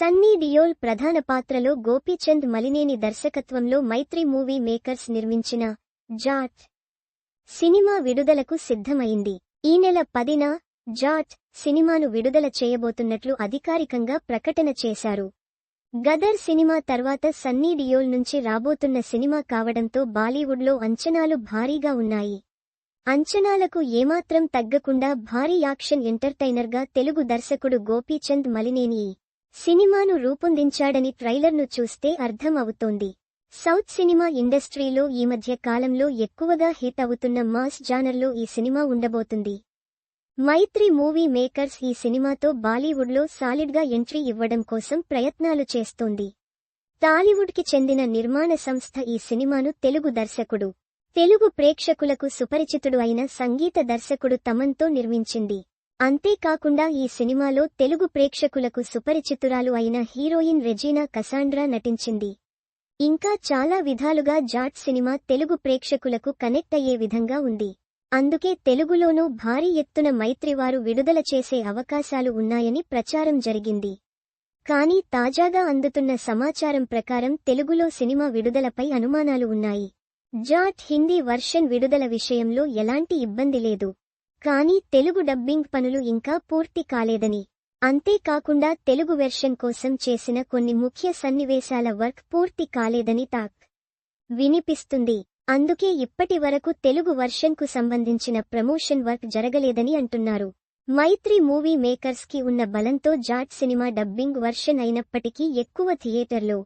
సన్నీ డియోల్ ప్రధాన పాత్రలో గోపీచంద్ మలినేని దర్శకత్వంలో మైత్రి మూవీ మేకర్స్ నిర్మించిన జాట్ సినిమా విడుదలకు సిద్ధమైంది. ఈ నెల పదిన జాట్ సినిమాను విడుదల చేయబోతున్నట్లు అధికారికంగా ప్రకటన చేశారు. గదర్ సినిమా తర్వాత సన్నీ డియోల్ నుంచి రాబోతున్న సినిమా కావడంతో బాలీవుడ్లో అంచనాలు భారీగా ఉన్నాయి. అంచనాలకు ఏమాత్రం తగ్గకుండా భారీ యాక్షన్ ఎంటర్టైనర్గా తెలుగు దర్శకుడు గోపీచంద్ మలినేని సినిమాను రూపొందించాడని ట్రైలర్ను చూస్తే అర్థం అవుతోంది సౌత్ సినిమా ఇండస్ట్రీలో ఈ మధ్య కాలంలో ఎక్కువగా హిట్ అవుతున్న మాస్ జానర్లో ఈ సినిమా ఉండబోతుంది. మైత్రి మూవీ మేకర్స్ ఈ సినిమాతో బాలీవుడ్లో సాలిడ్గా ఎంట్రీ ఇవ్వడం కోసం ప్రయత్నాలు చేస్తోంది. టాలీవుడ్కి చెందిన నిర్మాణ సంస్థ ఈ సినిమాను తెలుగు దర్శకుడు తెలుగు ప్రేక్షకులకు సుపరిచితుడు అయిన సంగీత దర్శకుడు తమన్తో నిర్మించింది. అంతేకాకుండా ఈ సినిమాలో తెలుగు ప్రేక్షకులకు సుపరిచితురాలు అయిన హీరోయిన్ రెజీనా కసాండ్రా నటించింది. ఇంకా చాలా విధాలుగా జాట్ సినిమా తెలుగు ప్రేక్షకులకు కనెక్ట్ అయ్యే విధంగా ఉంది. అందుకే తెలుగులోనూ భారీ ఎత్తున మైత్రివారు విడుదల చేసే అవకాశాలు ఉన్నాయని ప్రచారం జరిగింది. కానీ తాజాగా అందుతున్న సమాచారం ప్రకారం తెలుగులో సినిమా విడుదలపై అనుమానాలు ఉన్నాయి. జాట్ హిందీ వర్షన్ విడుదల విషయంలో ఎలాంటి ఇబ్బంది లేదు. కానీ తెలుగు డబ్బింగ్ పనులు ఇంకా పూర్తి కాలేదని. అంతేకాకుండా తెలుగు వెర్షన్ కోసం చేసిన కొన్ని ముఖ్య సన్నివేశాల వర్క్ పూర్తి కాలేదని టాక్ వినిపిస్తుంది. అందుకే ఇప్పటి వరకు తెలుగు వర్షన్కు సంబంధించిన ప్రమోషన్ వర్క్ జరగలేదని అంటున్నారు. మైత్రి మూవీ మేకర్స్కి ఉన్న బలంతో జాట్ సినిమా డబ్బింగ్ వర్షన్ అయినప్పటికీ ఎక్కువ థియేటర్లో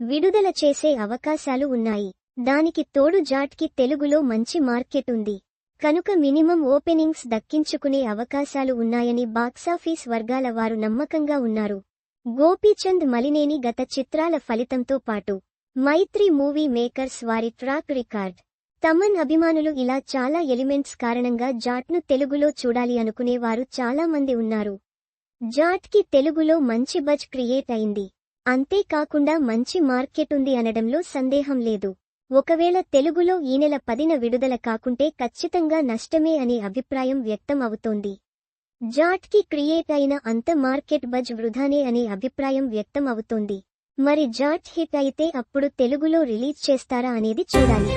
విడుదల చేసే అవకాశాలు ఉన్నాయి. దానికి తోడు జాట్కి తెలుగులో మంచి మార్కెట్ ఉంది. కనుక మినిమం ఓపెనింగ్స్ దక్కించుకునే అవకాశాలు ఉన్నాయని బాక్సాఫీస్ వర్గాల వారు నమ్మకంగా ఉన్నారు. గోపీచంద్ మలినేని గత చిత్రాల ఫలితంతో పాటు మైత్రి మూవీ మేకర్స్ వారి ట్రాక్ రికార్డ్. తమన్ అభిమానులు ఇలా చాలా ఎలిమెంట్స్ కారణంగా జాట్ను తెలుగులో చూడాలి అనుకునేవారు చాలా మంది ఉన్నారు. జాట్కి తెలుగులో మంచి బజ్ క్రియేట్ అయింది. అంతేకాకుండా మంచి మార్కెట్ ఉంది అనడంలో సందేహం లేదు. ఒకవేళ తెలుగులో ఈ నెల పదిన విడుదల కాకుంటే ఖచ్చితంగా నష్టమే అనే అభిప్రాయం వ్యక్తం అవుతోంది జాట్కి క్రియేట్ అయిన అంత మార్కెట్ బజ్ వృధానే అనే అభిప్రాయం వ్యక్తం అవుతోంది మరి జాట్ హిట్ అయితే అప్పుడు తెలుగులో రిలీజ్ చేస్తారా అనేది చూడాలి.